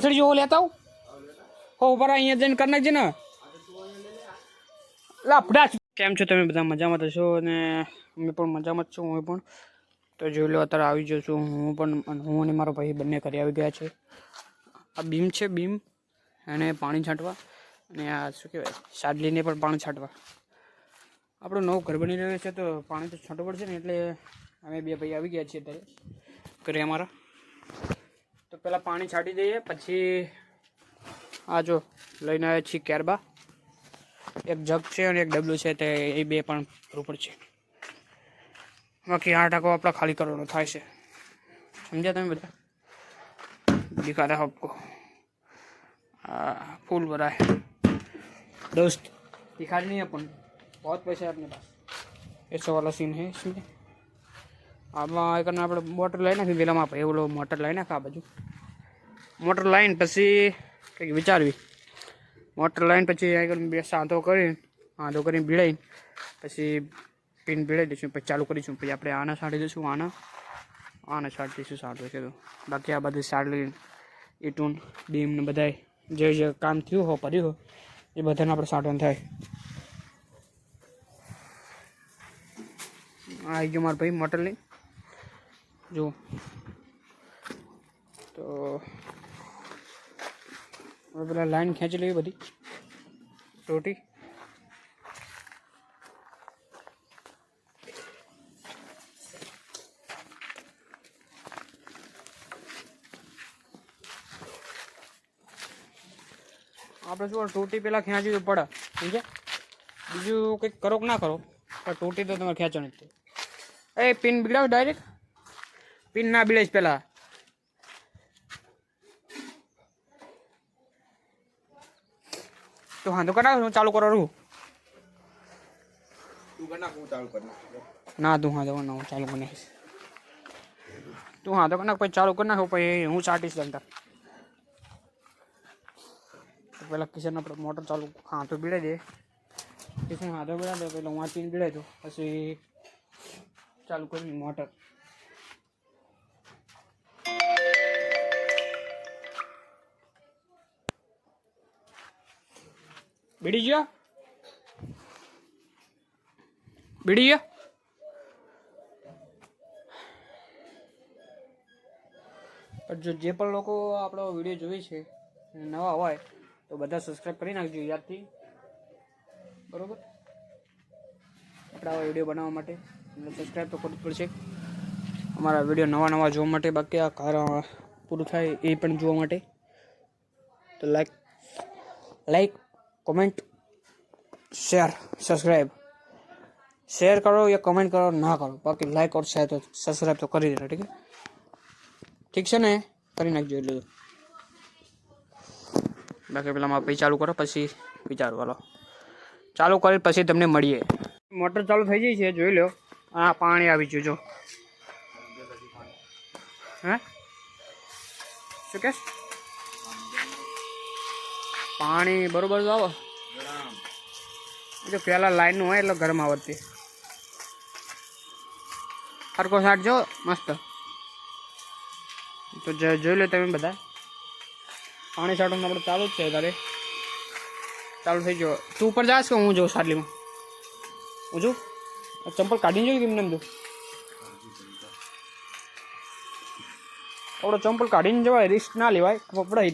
ચડી જો લેતા આવું? હો ઉપર અહીંયા જઈને કરી નાખજે ને. લાપડા કેમ છો તમે બધા? મજામાં તો છો? અને અમે પણ મજામાં જ છું, હું પણ. તો જોઈ લો, અત્યારે આવી જાઉં છું. હું પણ હું અને મારો ભાઈ બંને ઘરે આવી ગયા છે. આ બીમ છે, બીમ. એને પાણી છાંટવા. અને આ શું કહેવાય? સાડલીને પણ પાણી છાંટવા. આપણું નવું ઘર બની રહ્યો છે, તો પાણી તો છાંટવું પડશે ને, એટલે અમે બે ભાઈ આવી ગયા છીએ અત્યારે ઘરે અમારા. પહેલાં પાણી છાંટી દઈએ પછી આ જો લઈને આવ્યા છીએ કેરબા એક જગ છે અને એક ડબલું છે તે એ બે પણ કરવું પડશે બાકી આ ટાંકો આપણે ખાલી કરવાનો થાય છે સમજ્યા તમે બધા दिखाता हूँ आपको हाँ, फूल भरा है दोस्त दिखा नहीं है अपन बहुत पैसे है अपने पास ऐसा वाला सीन है इसमें આમાં એક આપણે મોટર લઈ નાખી પેલામાં ભાઈ ઓલો મોટર લઈ નાખ આ બાજુ મોટર લાઈન પછી કંઈક વિચારવી. મોટર લાઈન પછી આગળ બે સાંધો કરીને સાંધો કરીને ભીડાઈને પછી પિન ભીડાઈ દઈશું, પછી ચાલુ કરીશું, પછી આપણે આના સાડી દઈશું આના, આને સાડી દઈશું સાડું છે બાકી આ બધી સાડી ઈટૂન, બીમ ને બધાય જે જે કામ થયું હો, પડ્યું હો, એ બધાને આપણે સાડવાનું થાય. આવી ગયો મારો ભાઈ મોટર લઈ જો. તો હવે પેલા લાઈન ખેંચી લેવી બધી ટોટી આપણે શું ટોટી પેલા ખેંચવી તો પડે સમજ્યા બીજું કંઈક કરો કે ના કરો? પણ ટોટી તો તમારે ખેંચવાની જ છે. એ પિન બિગડાવ ડાયરેક્ટ પિન ના બિલાઈશ પેલા તો તો ચાલુ કરો. હું ચાલુ કરી નાખ. ના તું હા ના હું ચાલુ કરી તું હા તો કરી પછી ચાલુ કરી નાખો પછી હું ચાટીશ જનતા પહેલાં પેલા કિશન મોટર ચાલુ હા તો બીડાઈ દે. કિશન હાથો બીડા દે પહેલાં હું આ બીડાઈ દઉં પછી ચાલુ કરી મોટર. બીડી ગયો બીડી ગયો જો જે પણ લોકો આપણો વીડિયો જોવે છે નવા હોય, તો બધા સબસ્ક્રાઈબ કરી નાખજો યાદથી બરોબર? આપણે આવા વીડિયો બનાવવા માટે. સબસ્ક્રાઈબ તો કરવું પડશે. અમારા વીડિયો નવા નવા જોવા માટે બાકી આ કાર પૂરું થાય એ પણ જોવા માટે. તો like like comment share subscribe share કરો યા કમેન્ટ કરો, ના કરો. બાકી ઓર શેર તો સબસ્ક્રાઈબ તો કરી દેજો, ઠીક છે? ઠીક છે ને? કરી નાખજો એટલે બાકી પેલા મારા પછી ચાલુ કરો, પછી વિચારો, હાલો. ચાલુ કરી, પછી તમને મળીએ. મોટર ચાલુ થઈ ગઈ છે, જોઈ લો આ પાણી આવી ગયું, જો. હે? શું કે? પાણી બરોબર તો આવો. જો પહેલાં લાઈનનું હોય એટલે ગરમ આવતી હરકો શાક જો મસ્ત. તો જ- જોઈ લો તમે બધા. પાણી છાંટવાનું આપણે ચાલુ જ છે તારે ચાલુ થઈ ગયો. તું ઉપર જાશ કે હું જાઉં સાડલીમાં? હું જોઉં? ચંપલ કાઢીને જોયું કેમ નંદુ? આપણો ચંપલ કાઢીને જવાય રિસ્ક ના લેવાય. પકડાઈ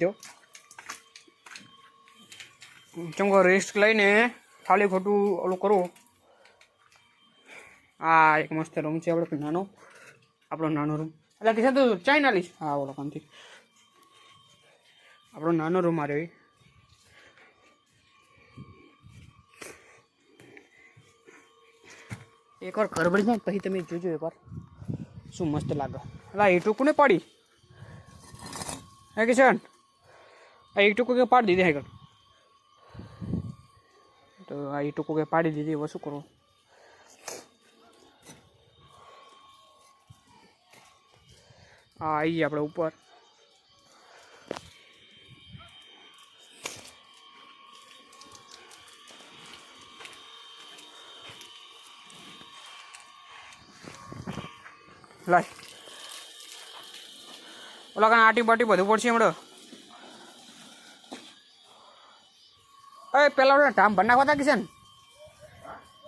ચમકો રિસ્ક લઈને ખાલી ખોટું ઓલું કરવું આ એક મસ્ત રૂમ છે આપણે નાનો. આપણો નાનો રૂમ એટલે કિશન, તું ચાઇના લઈશ? હા ઓલો કામથી આપણો નાનો રૂમ આ રહ્યો. એકવાર ઘર બની જાય પછી તમે જોજો એકવાર. શું મસ્ત લાગે. અલા એ ટૂંકું ને પાડી. હે, કિશન? આ એક ટૂંકું કે પાડી દીધી આગળ. તો આ એ ટૂંકું કે પાડી દીધી હવે શું કરવું હા આવીએ આપણે ઉપર લાય. ઓલા કાંઈ આટી બાટી બધું પડશે હમણાં? પેલા ઓલા ઢામ ભરી નાખવા તા કિશન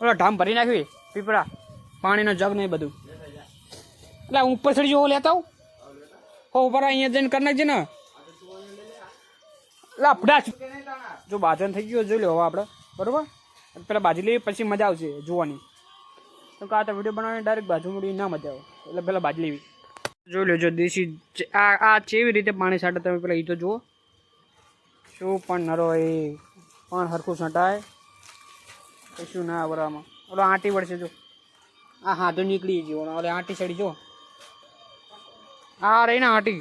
ઓલો ઢામ ભરી નાખવી પીપળા. પાણીનો જગ નહીં બધું. એટલે હું ઉપર ચડી જવો લેતા હું હો ઉપર અહીંયા જઈને કરી નાખજે ને. એટલે આપડા જો બાજન થઈ ગયો, જોઈ લો હવે આપણે. બરોબર? પેલા બાજી લઈએ, પછી મજા આવશે જોવાની. તો કે તો વીડિયો બનાવવાની ડાયરેક્ટ બાજુ મૂડી ના મજા આવે. એટલે પેલા બાજી લેવી. જોઈ જો દેશી આ આ કેવી રીતે પાણી છાંટે તમે પેલા એ તો જુઓ. શું પણ નરો એ પણ હરખું છંટાય કશું ના આવરામાં ઓલો આંટી વળશે જો. આ હાથો નીકળી ગયો ઓલે આંટી ચડી જો. આ રહી ને આંટી.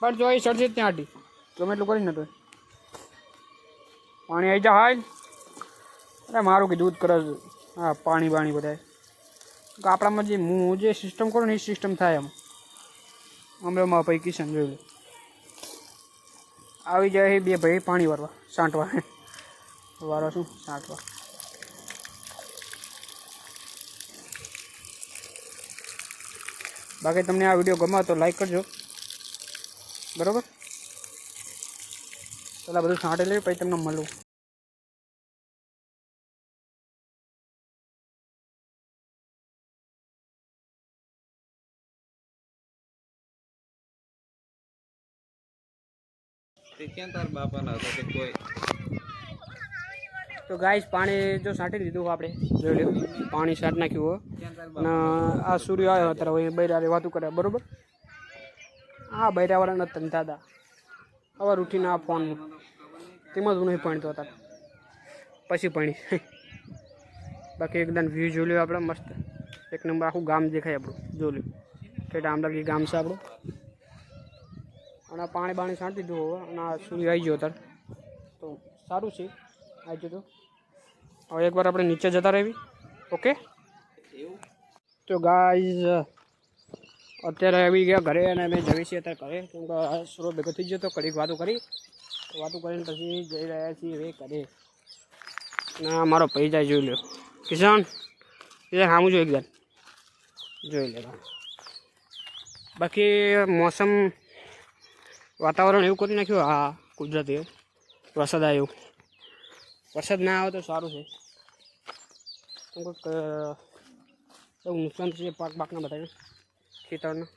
પણ જો એ ચડશે જ ત્યાં આંટી. ગમે એટલું કરીશ ને તો. પાણી આવી જા હાલ અરે મારું કે દૂધ કરે હા પાણી બાણી બધાય. આપણામાં જે હું જે સિસ્ટમ કરું ને એ સિસ્ટમ થાય એમ. અમે પૈકી કિશન લો આવી જાય બે ભાઈ પાણી વારવા સાંટવા. વારવા શું? સાંટવા. બાકી તમને આ વીડિયો ગમે તો લાઈક કરજો. બરોબર? પેલા બધું સાંટી લેવું પછી તમને મળું. તે ક્યાં તાર બાપાના હતા કે કોઈ? તો ગાઈસ પાણી જો છાંટી દીધું આપણે. જોઈ લો પાણી છાંટ નાખ્યું હોય અને આ સૂર્ય આવ્યો અત્યારે હવે બૈરારે વાતું કરે બરોબર? હા બૈરાવાળાને ધંધા હતા હવે ઉઠીને આ ફોન તેમાં જ હું નહીં ભણતો હતા પછી પાણી બાકી એકદમ વ્યૂ જોઈ લો આપણે મસ્ત. એક નંબર આખું ગામ દેખાય આપણું. જોઈ લો ઠેઠ આમલાગી ગામ છે આપણું. અને પાણી બાણી છાંટી દીધું અને આ સૂર્ય આવી ગયો તાર તો સારું છે. આવી જતો હવે એકવાર આપણે નીચે જતા રહેવી ઓકે? તો ગાઈઝ, અત્યારે આવી ગયા ઘરે અને અમે જઈએ છીએ અત્યારે ઘરે. કેમ કે સુરો ભેગો થઈ ગયો તો ઘડીક વાતો કરી. વાતો કરીને પછી જઈ રહ્યા છીએ હવે ઘરે. ના મારો જાય જોઈ લો કિસાન કિસાન સામું જો ગયા જોઈ લેવા બાકી મોસમ વાતાવરણ એવું કરી નાખ્યું, આ કુદરતી વરસાદ આવ્યો વરસાદ ના આવે તો સારું છે. કેમ કે નુકસાન થશે પાક પાકના બધાને, ખેતરના.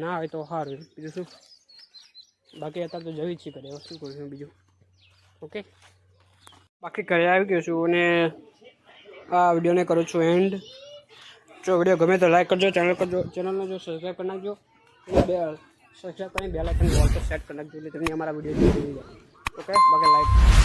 ના આવે તો સારું બીજું શું? બાકી અત્યારે તો જવી જ છે કરે શું કરું છું બીજું? ઓકે બાકી ઘરે આવી ગયો છું અને આ વિડીયોને કરું છું એન્ડ જો વીડિયો ગમે તો લાઈક કરજો ચેનલ કરજો ચેનલને જો સબસ્ક્રાઈબ કરી નાખજો. અને બે સબસ્ક્રાઈબ કરીને બે લાઇકન વોલ પર સેટ કરી નાખજો, એટલે તમને અમારા વીડિયો જોઈ જાય. ઓકે બાકી લાઈક